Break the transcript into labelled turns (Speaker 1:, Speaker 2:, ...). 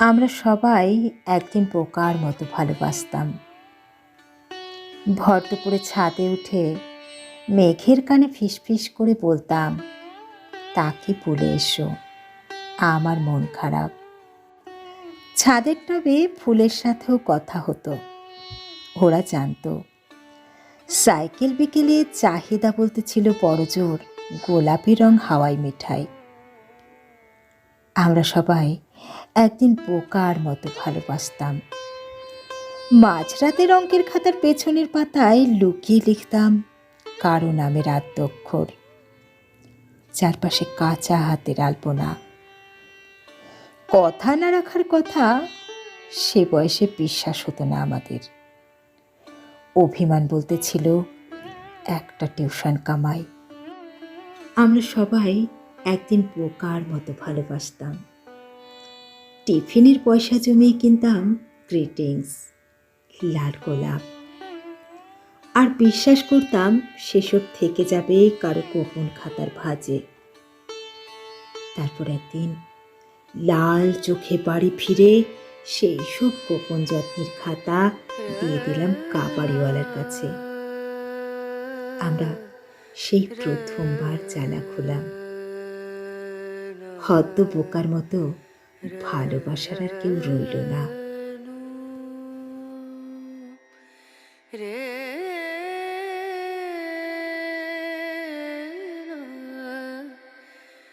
Speaker 1: আমরা সবাই একদিন পোকার মতো ভালোবাসতাম। ভর দুপুরে ছাদে উঠে মেঘের কানে ফিসফিস করে বলতাম, তাকে বলে এসো, আমার মন খারাপ। ছাদের টবে ফুলের সাথেও কথা হতো। ওরা জানতো, সাইকেল বিকেলে চাহিদা বলতে ছিল বড়জোর গোলাপি রং হাওয়াই মিঠাই। আমরা সবাই একদিন বোকার মতো ভালোবাসতাম। মাঝরাতের অঙ্কের খাতার পেছনের পাতায় লুকিয়ে লিখতাম, কারও নামের আদ্যক্ষর। চারপাশে কাঁচা হাতের আলপনা। কথা না রাখার কথা, সে বয়সে বিশ্বাস হতো না আমাদের। অভিমান বলতে ছিল একটা টিউশন কামাই। আমরা সবাই একদিন বোকার মতো ভালোবাসতাম। টিফিনের পয়সা জমিয়ে কিনতাম গ্রিটিংস লাল গোলাপ। আর বিশ্বাস করতাম সেসব থেকে যাবে কারও গোপন খাতার ভাজে। তারপর একদিন লাল চোখে বাড়ি ফিরে সেই সব গোপন যত্নের খাতা দিয়ে দিলাম কাবাড়িওয়ালার কাছে। আমরা সেই প্রথমবার জানা খুলাম হদ্দ বোকার মতো ভালোবাসার আর কেউ রইল না।
Speaker 2: রে